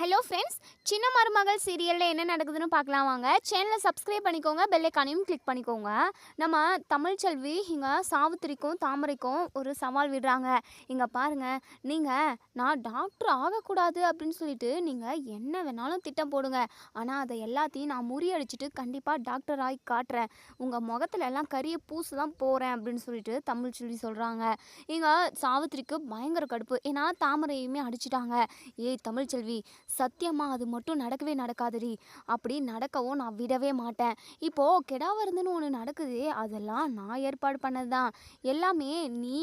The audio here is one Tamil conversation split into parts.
ஹலோ ஃப்ரெண்ட்ஸ் சின்ன மருமகள் சீரியலில் என்ன நடக்குதுன்னு பார்க்கலாம் வாங்க. சேனலை சப்ஸ்கிரைப் பண்ணிக்கோங்க பெல்லைக்கானையும் கிளிக் பண்ணிக்கோங்க. நம்ம தமிழ்ச்செல்வி இங்கே சாவித்திரிக்கும் தாமரைக்கும் ஒரு சவால் விடுறாங்க. இங்கே பாருங்கள் நீங்கள் நான் டாக்டர் ஆகக்கூடாது அப்படின்னு சொல்லிட்டு நீங்கள் என்ன வேணாலும் திட்டம் போடுங்க. ஆனால் அதை எல்லாத்தையும் நான் முறியடிச்சிட்டு கண்டிப்பாக டாக்டர் ஆகி காட்டுறேன். உங்கள் முகத்துல எல்லாம் கரிய பூசு தான் போகிறேன் அப்படின்னு சொல்லிட்டு தமிழ்ச்செல்வி சொல்கிறாங்க இங்கே சாவித்திரிக்கு பயங்கர கடுப்பு. ஏன்னா தாமரையுமே அடிச்சிட்டாங்க. ஏய் தமிழ்ச்செல்வி சத்தியமாக அது மட்டும் நடக்கவே நடக்காதுடி. அப்படி நடக்கவும் நான் விடவே மாட்டேன். இப்போது கெடாவருந்துன்னு ஒன்று நடக்குது. அதெல்லாம் நான் ஏற்பாடு பண்ணது தான் எல்லாமே நீ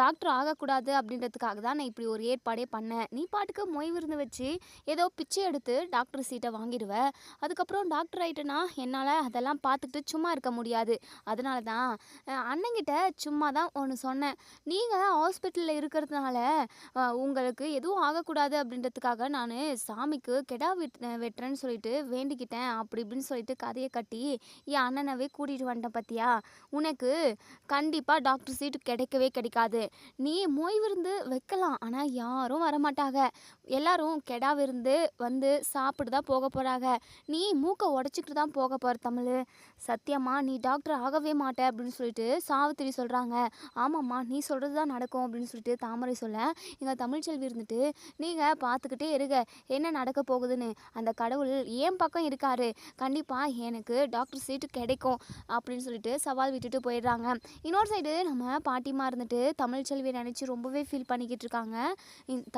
டாக்டர் ஆகக்கூடாது அப்படின்றதுக்காக தான் நான் இப்படி ஒரு ஏற்பாடே பண்ணேன். நீ பாட்டுக்கு மொய் விருந்து வச்சு ஏதோ பிச்சை எடுத்து டாக்டர் சீட்டை வாங்கிடுவ. அதுக்கப்புறம் டாக்டர் ஆகிட்டேன்னா என்னால் அதெல்லாம் பார்த்துக்கிட்டு சும்மா இருக்க முடியாது. அதனால தான் அண்ணங்கிட்ட சும்மா தான் ஒன்று சொன்னேன். நீங்கள் ஹாஸ்பிட்டலில் இருக்கிறதுனால உங்களுக்கு எதுவும் ஆகக்கூடாது அப்படின்றதுக்காக நான் சாமிக்கு கெடா வெட் வெட்டுறேன்னு சொல்லிட்டு வேண்டிக்கிட்டேன் அப்படி இப்படின்னு சொல்லிட்டு கதையை கட்டி என் அண்ணனவே கூட்டிகிட்டு வந்துட்டேன் பார்த்தியா உனக்கு கண்டிப்பாக டாக்டர் சீட்டு கிடைக்கவே கிடைக்காது. நீ மொய் விருந்து வைக்கலாம் ஆனால் யாரும் வரமாட்டாங்க. எல்லாரும் கெடா விருந்து வந்து சாப்பிட்டு தான் போக போகிறாங்க நீ மூக்கை உடச்சிக்கிட்டு தான் போக போகிற தமிழ். சத்தியமா நீ டாக்டர் ஆகவே மாட்ட அப்படின்னு சொல்லிட்டு சாவித்திரி சொல்கிறாங்க ஆமாம்மா நீ சொல்கிறது தான் நடக்கும் அப்படின்னு சொல்லிட்டு தாமரை சொல்ல எங்கள் தமிழ்ச்செல்வி இருந்துட்டு நீங்கள் பார்த்துக்கிட்டே இருக்க என்ன நடக்க போகுதுன்னு? அந்த கடவுள் ஏன் பக்கம் இருக்காரு? கண்டிப்பாக எனக்கு டாக்டர் சீட்டு கிடைக்கும் அப்படின்னு சொல்லிட்டு சவால் விட்டுட்டு போயிடுறாங்க. இன்னொரு சைடு நம்ம பாட்டிமா இருந்துட்டு தமிழ்ச்செல்வியை நினச்சி ரொம்பவே ஃபீல் பண்ணிக்கிட்டு இருக்காங்க.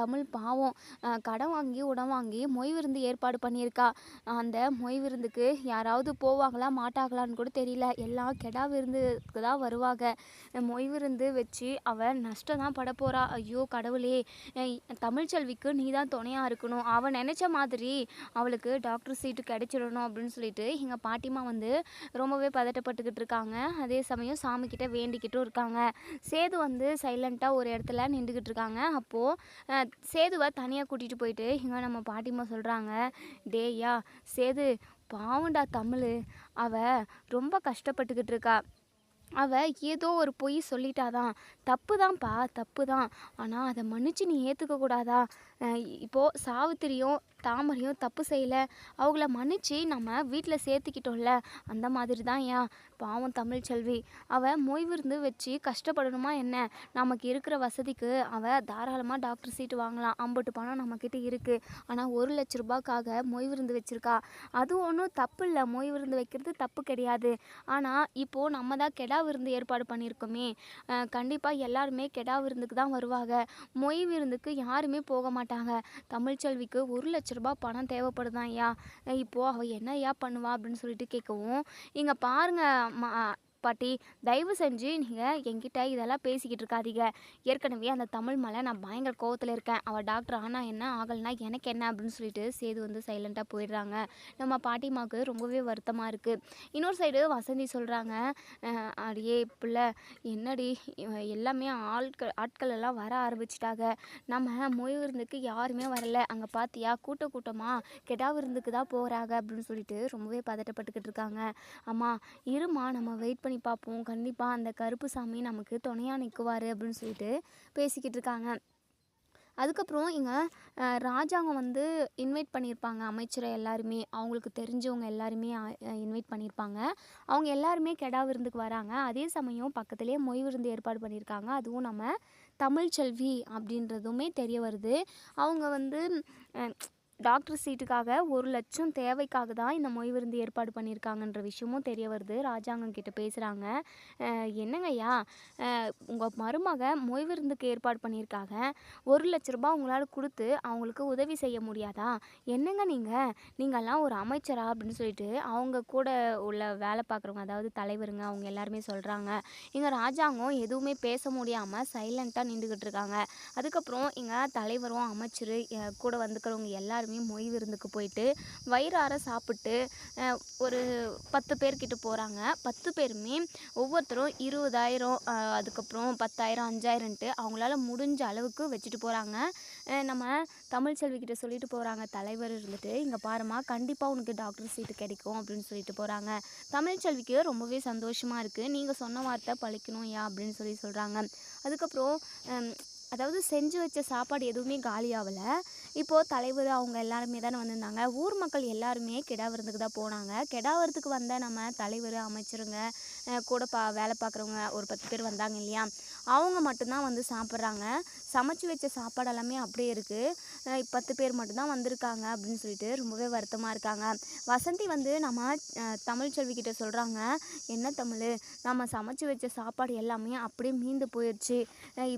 தமிழ் பாவம். கடன் வாங்கி உடம் வாங்கி மொய் விருந்து ஏற்பாடு பண்ணியிருக்கா. அந்த மொய் விருந்துக்கு யாராவது போவாங்களா மாட்டாங்களான்னு கூட தெரியல. எல்லாம் கெடா விருந்துக்கு தான் வருவாங்க. மொய் விருந்து வச்சு அவள் நஷ்டம் தான் பட போகிறா ஐயோ கடவுளே. தமிழ்ச்செல்விக்கு நீ தான் துணையாக இருக்கணும். அவள் நினச்ச மாதிரி அவளுக்கு டாக்டர் சீட்டு கிடச்சிடணும் அப்படின்னு சொல்லிட்டு எங்கள் பாட்டிமா வந்து ரொம்பவே பதட்டப்பட்டுக்கிட்டு இருக்காங்க. அதே சமயம் சாமிக்கிட்ட வேண்டிக்கிட்டும் இருக்காங்க. சேது வந்து சைலண்ட்டாக ஒரு இடத்துல நின்றுக்கிட்டு இருக்காங்க. அப்போது சேதுவை தனியாக கூட்டிகிட்டு போயிட்டு இங்கே நம்ம பாட்டிமா சொல்கிறாங்க டேய்யா சேது பாவண்டா தமிழ். அவள் ரொம்ப கஷ்டப்பட்டுக்கிட்டு இருக்கா. அவ ஏதோ ஒரு பொய் சொல்லிட்டாதான். தப்பு தான்ப்பா தப்பு தான் ஆனால் அதை மன்னிச்சு நீ ஏற்றுக்க கூடாதா இப்போது சாவித்திரியும் தாமரையும் தப்பு செய்யலை. அவங்கள மன்னிச்சு நம்ம வீட்டில் சேர்த்துக்கிட்டோம்ல. அந்த மாதிரி தான் ஏன் பாவம் தமிழ்ச்செல்வி அவள் மொய் விருந்து வச்சு கஷ்டப்படணுமா என்ன? நமக்கு இருக்கிற வசதிக்கு அவள் தாராளமாக டாக்டர் சீட்டு வாங்கலாம். ஐம்பட்டு பணம் நம்மக்கிட்ட இருக்குது ஆனால் ஒரு லட்ச ரூபாய்க்காக மொய் விருந்து வச்சுருக்கா. அது ஒன்றும் தப்பு இல்லை. மொய் விருந்து வைக்கிறது தப்பு கிடையாது. ஆனால் இப்போது நம்ம தான் கெடா விருந்து ஏற்பாடு பண்ணியிருக்கோமே கண்டிப்பாக எல்லாருமே கெடா விருந்துக்கு தான் வருவாங்க. மொய் விருந்துக்கு யாருமே போக மாட்டாங்க. மாட்டாங்க. தமிழ்ச்செல்விக்கு ஒரு லட்ச ரூபாய் பணம் தேவைப்படுதான் ஐயா இப்போது அவள் என்ன ஐயா பண்ணுவா அப்படின்னு சொல்லிட்டு கேட்கவும் இங்கே பாருங்கள் மா பாட்டி தயவு செஞ்சு நீங்கள் என்கிட்ட இதெல்லாம் பேசிக்கிட்டு இருக்காதீங்க. ஏற்கனவே அந்த தமிழ் மலை நான் பயங்கர கோவத்தில் இருக்கேன். அவள் டாக்டர் ஆனால் என்ன ஆகலைன்னா எனக்கு என்ன அப்படின்னு சொல்லிட்டு சேது வந்து சைலண்ட்டாக போயிடுறாங்க. நம்ம பாட்டிமாவுக்கு ரொம்பவே வருத்தமாக இருக்குது இன்னொரு சைடு வசந்தி சொல்கிறாங்க அடியே பிள்ளை என்னடி? எல்லாமே ஆட்கள் ஆட்கள் எல்லாம் வர ஆரம்பிச்சிட்டாங்க. நம்ம மொய் விருந்துக்கு யாருமே வரல. அங்கே பார்த்தியா கூட்ட கூட்டமாக கெடா விருந்துக்கு தான் போகிறாங்க அப்படின்னு சொல்லிட்டு ரொம்பவே பதட்டப்பட்டுக்கிட்டு இருக்காங்க. அம்மா இருமா நம்ம வெயிட் பண்ணி பார்ப்போம் கண்டிப்பாக அந்த கருப்பு சாமி நமக்கு துணையாக நிற்குவார் அப்படின்னு சொல்லிட்டு பேசிக்கிட்டு இருக்காங்க. அதுக்கப்புறம் இங்கே ராஜாங்க வந்து இன்வைட் பண்ணியிருப்பாங்க. அமைச்சரை எல்லாருமே அவங்களுக்கு தெரிஞ்சவங்க எல்லாருமே இன்வைட் பண்ணியிருப்பாங்க. அவங்க எல்லாருமே கெடா விருந்துக்கு வராங்க. அதே சமயம் பக்கத்துலேயே மொய் விருந்து ஏற்பாடு பண்ணியிருக்காங்க. அதுவும் நம்ம தமிழ்ச்செல்வி அப்படின்றதுமே தெரிய வருது. அவங்க வந்து டாக்டர் சீட்டுக்காக ஒரு லட்சம் தேவைக்காக தான் இந்த மொய் விருந்து ஏற்பாடு பண்ணியிருக்காங்கன்ற விஷயமும் தெரிய வருது. ராஜாங்கம் கிட்ட பேசுகிறாங்க என்னங்கய்யா உங்கள் மருமக மொய் விருந்துக்கு ஏற்பாடு பண்ணியிருக்காங்க ஒரு லட்ச ரூபா உங்களால் கொடுத்து அவங்களுக்கு உதவி செய்ய முடியாதா? என்னங்க நீங்கள் நீங்கள்லாம் ஒரு அமைச்சரா? அப்படின்னு சொல்லிட்டு அவங்க கூட உள்ள வேலை பார்க்குறவங்க அதாவது தலைவருங்க அவங்க எல்லாருமே சொல்கிறாங்க இங்கே ராஜாங்கம் எதுவுமே பேச முடியாமல் சைலண்ட்டாக நின்றுக்கிட்டு இருக்காங்க. அதுக்கப்புறம் இங்கே தலைவரும் அமைச்சர் கூட வந்துக்கிறவங்க எல்லாரும் மொய் விருந்துக்கு போயிட்டு வயிறார சாப்பிட்டு ஒரு பத்து பேர்கிட்ட போகிறாங்க பத்து பேருமே ஒவ்வொருத்தரும் இருபதாயிரம் அதுக்கப்புறம் பத்தாயிரம் அஞ்சாயிரம்ன்ட்டு அவங்களால முடிஞ்ச அளவுக்கு வச்சுட்டு போகிறாங்க நம்ம தமிழ் செல்விக்கிட்ட சொல்லிட்டு போகிறாங்க தலைவர் இருந்துட்டு இங்கே பாருமா கண்டிப்பாக உனக்கு டாக்டர் சீட்டு கிடைக்கும் அப்படின்னு சொல்லிட்டு போகிறாங்க தமிழ்ச்செல்விக்கு ரொம்பவே சந்தோஷமாக இருக்குது நீங்கள் சொன்ன வார்த்தை பழிக்கணும் யா அப்படின்னு சொல்லி சொல்கிறாங்க அதுக்கப்புறம் அதாவது செஞ்சு வச்ச சாப்பாடு எதுவுமே காலியாகலை இப்போது தலைவர் அவங்க எல்லாருமே தானே வந்திருந்தாங்க. ஊர் மக்கள் எல்லாருமே கிடாவருந்துக்கு தான் போனாங்க. கிடாவருத்துக்கு வந்த நம்ம தலைவர் அமைச்சருங்க கூட பா வேலை பார்க்குறவங்க ஒரு பத்து பேர் வந்தாங்க இல்லையா? அவங்க மட்டும்தான் வந்து சாப்பிட்றாங்க. சமைச்சு வச்ச சாப்பாடு எல்லாமே அப்படியே இருக்குது பத்து பேர் மட்டும்தான் வந்திருக்காங்க அப்படின்னு சொல்லிட்டு ரொம்பவே வருத்தமாக இருக்காங்க. வசந்தி வந்து நம்ம தமிழ் செல்விக்கிட்ட சொல்கிறாங்க என்ன தமிழ்? நம்ம சமைச்சு வச்ச சாப்பாடு எல்லாமே அப்படியே மீந்து போயிடுச்சு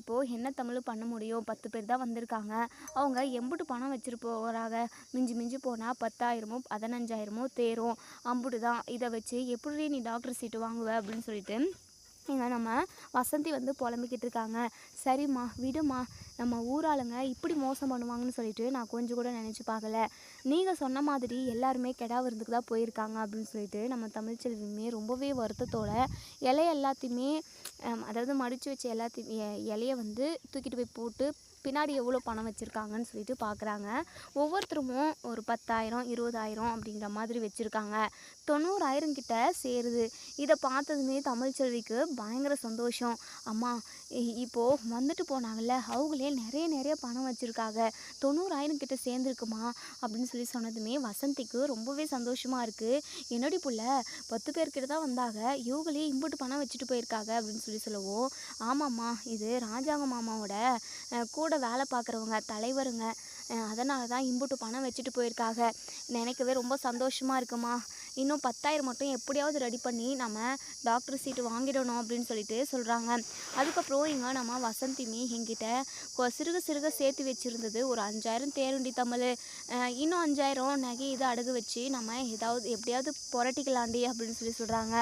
இப்போது என்ன தமிழ் பண்ண முடியும். பத்து பேர் தான் வந்திருக்காங்க. அவங்க எம்புட்டு பணம் வச்சுட்டு போகிறாங்க மிஞ்சி மிஞ்சி போனால் பத்தாயிரமோ பதினஞ்சாயிரமோ தேரும். அம்புட்டு தான் இதை வச்சு எப்படி நீ டாக்டர் சீட்டு வாங்குவ அப்படின்னு சொல்லிட்டு இங்கே நம்ம வசந்தி வந்து புலம்பிக்கிட்டு இருக்காங்க. சரிம்மா விடுமா நம்ம ஊராளுங்க இப்படி மோசம் பண்ணுவாங்கன்னு சொல்லிட்டு நான் கொஞ்சம் கூட நினச்சி பார்க்கல. நீங்கள் சொன்ன மாதிரி எல்லாருமே கெடா விருந்துக்கு தான் போயிருக்காங்க அப்படின்னு சொல்லிட்டு நம்ம தமிழ்ச்செல்வியுமே ரொம்பவே வருத்தத்தோட இலைய எல்லாத்தையுமே அதாவது மடித்து வச்ச எல்லாத்தையும் இலையை வந்து தூக்கிட்டு போய் போட்டு பின்னாடி எவ்வளோ பணம் வச்சுருக்காங்கன்னு சொல்லிட்டு பார்க்குறாங்க ஒவ்வொருத்தரும் ஒரு பத்தாயிரம் இருபதாயிரம் அப்படிங்கிற மாதிரி வச்சுருக்காங்க. தொண்ணூறாயிரம் கிட்ட சேருது. இதை பார்த்ததுமே தமிழ்ச்செல்விக்கு பயங்கர சந்தோஷம். அம்மா இ- வந்துட்டு போனாங்கல்ல அவங்களே நிறைய நிறைய பணம் வச்சுருக்காங்க. தொண்ணூறாயிரம் கிட்ட சேர்ந்துருக்குமா அப்படின்னு சொல்லி சொன்னதுமே வசந்திக்கு ரொம்பவே சந்தோஷமாக இருக்குது என்னடி புள்ள பத்து பேர்கிட்ட தான் வந்தாங்க. இவங்களே இம்புட்டு பணம் வச்சுட்டு போயிருக்காங்க அப்படின்னு சொல்லி சொல்லவும் ஆமாம்மா இது ராஜாங்க மாமாவோட கூட வேலை பார்க்குறவங்க தலைவருங்க அதனால தான் இம்புட்டு பணம் வச்சுட்டு போயிருக்காங்க. நினைக்கவே ரொம்ப சந்தோஷமாக இருக்குமா? இன்னும் பத்தாயிரம் மட்டும் எப்படியாவது ரெடி பண்ணி நம்ம டாக்டர் சீட்டு வாங்கிடணும் அப்படின்னு சொல்லிட்டு சொல்கிறாங்க அதுக்கப்புறம் இங்கே நம்ம வசந்திமி என்கிட்ட சிறுக சிறுக சேர்த்து வச்சுருந்தது ஒரு அஞ்சாயிரம் தேருண்டி தமிழ். இன்னும் அஞ்சாயிரம் நகை இதை அடகு வச்சு நம்ம ஏதாவது எப்படியாவது புரட்டிக்கலாண்டி அப்படின்னு சொல்லி சொல்கிறாங்க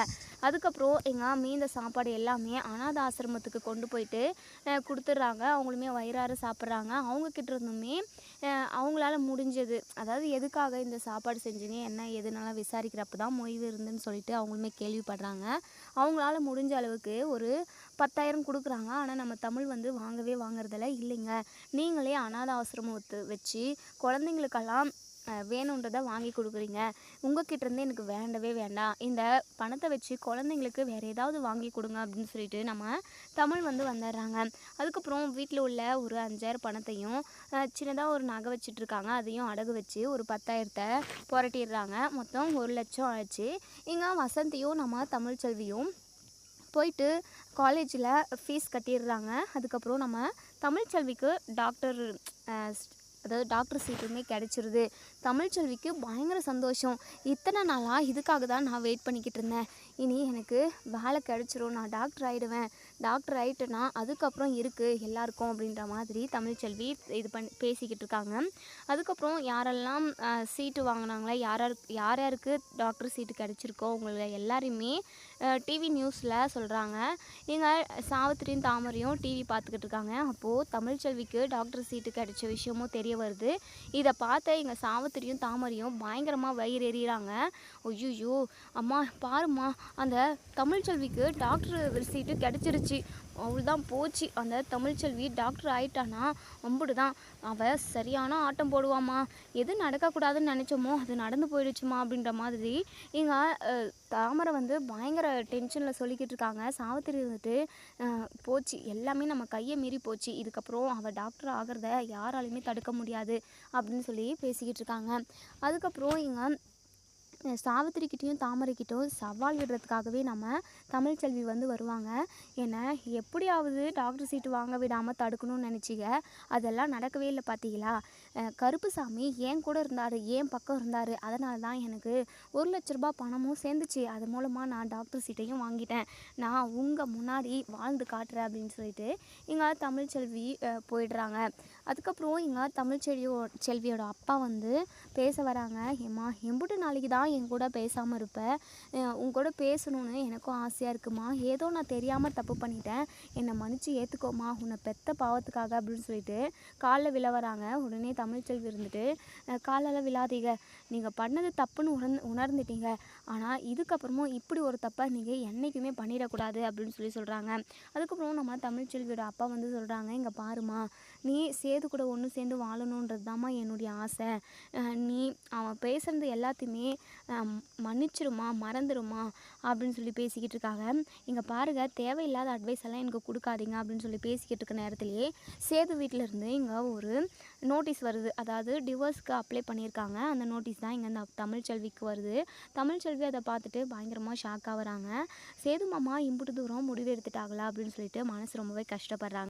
அதுக்கப்புறம் எங்கள் மீந்த சாப்பாடு எல்லாமே அனாத ஆசிரமத்துக்கு கொண்டு போயிட்டு கொடுத்துட்றாங்க. அவங்களுமே வயிறார சாப்பிட்றாங்க. அவங்கக்கிட்ட இருந்துமே அவங்களால முடிஞ்சது. அதாவது எதுக்காக இந்த சாப்பாடு செஞ்சீங்க என்ன எதுனாலும் விசாரிக்கிறப்ப தான் மொய்வு இருந்துன்னு சொல்லிட்டு அவங்களுமே கேள்விப்படுறாங்க. அவங்களால முடிஞ்ச அளவுக்கு ஒரு பத்தாயிரம் கொடுக்குறாங்க. ஆனால் நம்ம தமிழ் வந்து வாங்கவே வாங்குறதில்ல. இல்லைங்க. நீங்களே அனாத ஆசிரமத்தை வச்சு குழந்தைங்களுக்கெல்லாம் வேணுன்றதை வாங்கி கொடுக்குறீங்க. உங்ககிட்டருந்து எனக்கு வேண்டவே வேண்டாம். இந்த பணத்தை வச்சு குழந்தைங்களுக்கு வேறு ஏதாவது வாங்கி கொடுங்க அப்படின்னு சொல்லிட்டு நம்ம தமிழ் வந்து வந்துடுறாங்க. அதுக்கப்புறம் வீட்டில் உள்ள ஒரு அஞ்சாயிரம் பணத்தையும் சின்னதாக ஒரு நகை வச்சிட்ருக்காங்க. அதையும் அடகு வச்சு ஒரு பத்தாயிரத்தை புரட்டிடுறாங்க. மொத்தம் ஒரு லட்சம் ஆச்சு. இங்கே வசந்தியும் நம்ம தமிழ்ச்செல்வியும் போயிட்டு காலேஜில் ஃபீஸ் கட்டிடுறாங்க. அதுக்கப்புறம் நம்ம தமிழ்ச்செல்விக்கு டாக்டர் அதாவது டாக்டர் சீட்டுமே கிடச்சிருது. தமிழ்ச்செல்விக்கு பயங்கர சந்தோஷம். இத்தனை நாளாக இதுக்காக தான் நான் வெயிட் பண்ணிக்கிட்டு இருந்தேன். இனி எனக்கு வேலை கிடச்சிரும் நான் டாக்டர் ஆகிடுவேன் டாக்டர் ஆகிட்டேன்னா அதுக்கப்புறம் இருக்குது எல்லாருக்கும் அப்படின்ற மாதிரி தமிழ்ச்செல்வி இது பண்ணி பேசிக்கிட்டு இருக்காங்க. அதுக்கப்புறம் யாரெல்லாம் சீட்டு வாங்கினாங்களே யார் யார் யார் யாருக்கு டாக்டர் சீட்டு கிடச்சிருக்கோ உங்களை எல்லாருமே டிவி நியூஸில் சொல்கிறாங்க எங்கள் சாவித்திரியும் தாமரையும் டிவி பார்த்துக்கிட்டு இருக்காங்க. அப்போது தமிழ்ச்செல்விக்கு டாக்டர் சீட்டு கிடைச்ச விஷயமும் தெரிய வருது. இதை பார்த்த எங்கள் சாவித்திரியும் தாமரையும் பயங்கரமாக வயிறு எறிகிறாங்க ஐயோ அம்மா பாரும்மா அந்த தமிழ்ச்செல்விக்கு டாக்டர் சீட்டு கிடச்சிருச்சு. அவள்தான் போச்சு. அந்த தமிழ்ச்செல்வி டாக்டர் ஆயிட்டானா? அம்புடு தான் அவள் சரியான ஆட்டம் போடுவாம்மா. எது நடக்கக்கூடாதுன்னு நினச்சோமோ அது நடந்து போயிடுச்சுமா அப்படின்ற மாதிரி இங்கே தாமரை வந்து பயங்கர டென்ஷனில் சொல்லிக்கிட்டு இருக்காங்க. சாவித்திரி வந்துட்டு போச்சு. எல்லாமே நம்ம கையை மீறி போச்சு. இதுக்கப்புறம் அவள் டாக்டர் ஆகிறத யாராலையுமே தடுக்க முடியாது அப்படின்னு சொல்லி பேசிக்கிட்டு இருக்காங்க. அதுக்கப்புறம் இங்கே சாவித்திரிக்கிட்டேயும் தாமரைக்கிட்டும் சவால் விடுறதுக்காகவே நம்ம தமிழ்ச்செல்வி வந்து வருவாங்க. என்னை எப்படியாவது டாக்டர் சீட்டு வாங்க விடாமல் தடுக்கணும்னு நினச்சிங்க? அதெல்லாம் நடக்கவே இல்லை பார்த்தீங்களா கருப்புசாமி என் கூட இருந்தார் ஏன் பக்கம் இருந்தார்? அதனால தான் எனக்கு ஒரு லட்ச ரூபா பணமும் சேர்ந்துச்சு. அது மூலமாக நான் டாக்டர் சீட்டையும் வாங்கிட்டேன். நான் உங்கள் முன்னாடி வாழ்ந்து காட்டுறேன் அப்படின்னு சொல்லிட்டு இங்கே தமிழ்ச்செல்வி போயிடுறாங்க. அதுக்கப்புறம் எங்கள் தமிழ் செடியோ செல்வியோட அப்பா வந்து பேச வராங்க. ஏம்மா எம்புட்டு நாளைக்கு தான் என் கூட பேசாமல் இருப்பேன் உன் கூட பேசணும்னு எனக்கும் ஆசையாக இருக்குமா? ஏதோ நான் தெரியாமல் தப்பு பண்ணிட்டேன். என்னை மன்னிச்சு ஏற்றுக்கோமா உன்னை பெத்த பாவத்துக்காக அப்படின்னு சொல்லிட்டு காலில் விழ வராங்க. உடனே தமிழ்ச்செல்வி இருந்துட்டு காலெல்லாம் விழாதீங்க. நீங்கள் பண்ணது தப்புன்னு உணர்ந்து உணர்ந்துட்டீங்க. ஆனால் இதுக்கப்புறமும் இப்படி ஒரு தப்பை நீங்கள் என்றைக்குமே பண்ணிடக்கூடாது அப்படின்னு சொல்லி சொல்கிறாங்க அதுக்கப்புறம் நம்ம தமிழ்ச்செல்வியோட அப்பா வந்து சொல்கிறாங்க இங்கே பாருமா நீ சேது கூட ஒன்று சேர்ந்து வாழணுன்றது தாம்மா என்னுடைய ஆசை. நீ அவன் பேசுகிறது எல்லாத்தையுமே மன்னிச்சிருமா மறந்துடுமா அப்படின்னு சொல்லி பேசிக்கிட்டு இருக்காங்க. இங்கே பாருங்க தேவையில்லாத அட்வைஸ் எல்லாம் எனக்கு கொடுக்காதீங்க அப்படின்னு சொல்லி பேசிக்கிட்டு இருக்க நேரத்திலேயே சேது வீட்டில் இருந்து இங்கே ஒரு நோட்டீஸ் வருது. அதாவது டிவோர்ஸ்க்கு அப்ளை பண்ணியிருக்காங்க. அந்த நோட்டீஸ் தான் இங்கே இந்த தமிழ்ச்செல்விக்கு வருது. தமிழ்ச்செல்வி அதை பார்த்துட்டு பயங்கரமாக ஷாக் ஆகிறாங்க சேது மாமா இம்புட்டு தூரம் முடிவு எடுத்துட்டாங்களா அப்படின்னு சொல்லிட்டு மனசு ரொம்பவே கஷ்டப்படுறாங்க.